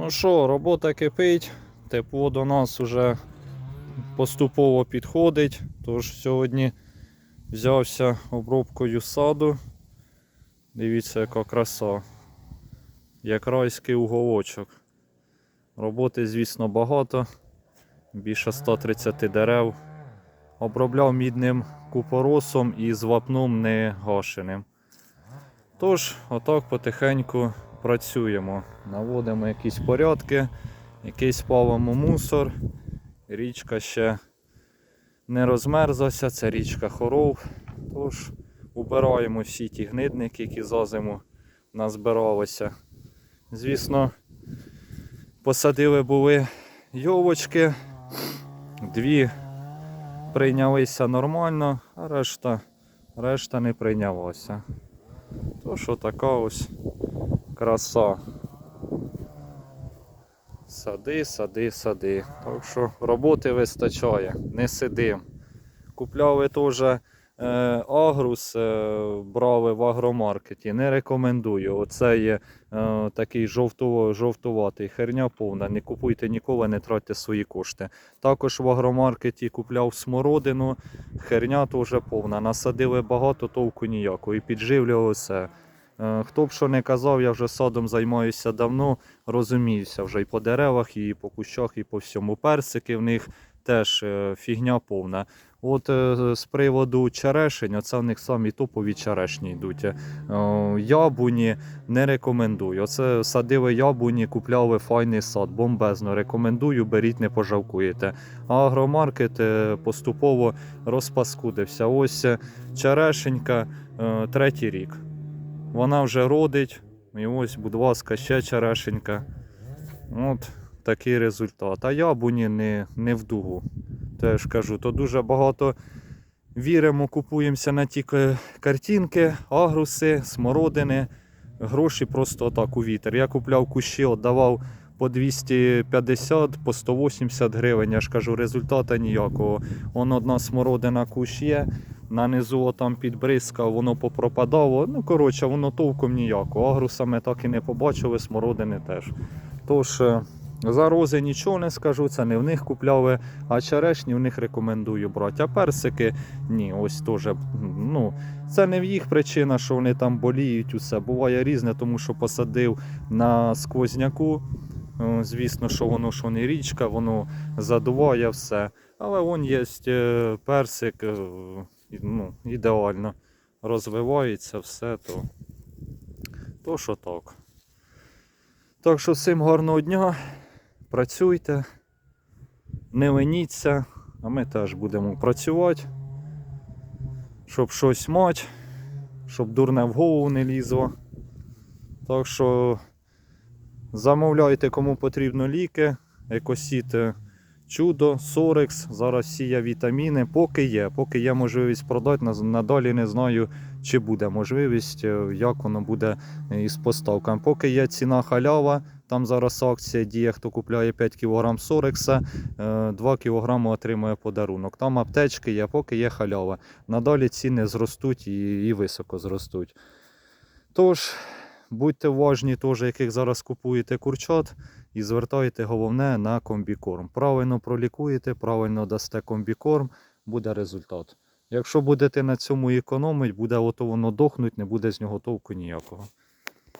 Ну що, робота кипить, тепло до нас вже поступово підходить. Тож сьогодні взявся обробкою саду. Дивіться, яка краса. Як райський уголочок. Роботи, звісно, багато. Більше 130 дерев. Обробляв мідним купоросом і з вапном не гашеним. Тож, отак потихеньку працюємо. Наводимо якісь порядки, якийсь палимо мусор. Річка ще не розмерзлася, це річка хоров. Тож убираємо всі ті гнидники, які за зиму назбиралися. Звісно, посадили були йовочки, дві прийнялися нормально, а решта, решта не прийнялася. То що така ось краса. Сади, сади, сади. Так що роботи вистачає, не сидим. Купляли теж е, агрус, е, брали в агромаркеті. Не рекомендую. Оце є е, такий жовтово, жовтуватий херня повна. Не купуйте ніколи, не тратьте свої кошти. Також в агромаркеті купляв смородину, херня теж повна. Насадили багато, толку ніякого. І підживлювали все. Хто б що не казав, я вже садом займаюся давно, розуміюся вже і по деревах, і по кущах, і по всьому. Персики в них теж е, фігня повна. От е, з приводу черешень, оце в них самі топові черешні йдуть. Е, Яблуні не рекомендую. Оце садили яблуні, купляли файний сад, бомбезно. Рекомендую, беріть, не пожалкуєте. Агромаркет е, поступово розпаскудився. Ось е, черешенька е, третій рік. Вона вже родить. І ось, будь ласка, ще черешенька. От такий результат. А яблуні не, не в дугу. Теж кажу, то дуже багато віримо, купуємося на ті картинки, агруси, смородини. Гроші просто отак у вітер. Я купляв кущі, віддавав по 250, по 180 гривень. Я ж кажу, результату ніякого. Вон одна смородина кущ є, нанизу там підбризкав, воно попропадало. Ну, коротше, воно толком ніякого. Агрусами так і не побачили, смородини теж. Тож, е, за рози нічого не скажу, це не в них купляли, а черешні в них рекомендую брати. А персики ні, ось теж. Ну, це не в їх причина, що вони там боліють, усе. Буває різне, тому що посадив на сквозняку. Е, Звісно, що воно що не річка, воно задуває все. Але вон є е, персик, ну, ідеально розвивається все, то, то що так. Так що всім гарного дня, працюйте, не леніться, а ми теж будемо працювати, щоб щось мати, щоб дурне в голову не лізло. Так що замовляйте, кому потрібно ліки, екосіти чудо, Сорекс, зараз сіє вітаміни, поки є, поки є можливість продати, надалі не знаю, чи буде можливість, е, як воно буде е, із поставками. Поки є ціна халява, там зараз акція діє, хто купляє 5 кг Сорекса, е, 2 кг отримує подарунок. Там аптечки є, поки є халява. Надалі ціни зростуть і, і високо зростуть. Тож, будьте уважні, теж, яких зараз купуєте курчат, і звертайте головне на комбікорм. Правильно пролікуєте, правильно дасте комбікорм, буде результат. Якщо будете на цьому економити, буде ото воно дохнуть, не буде з нього толку ніякого.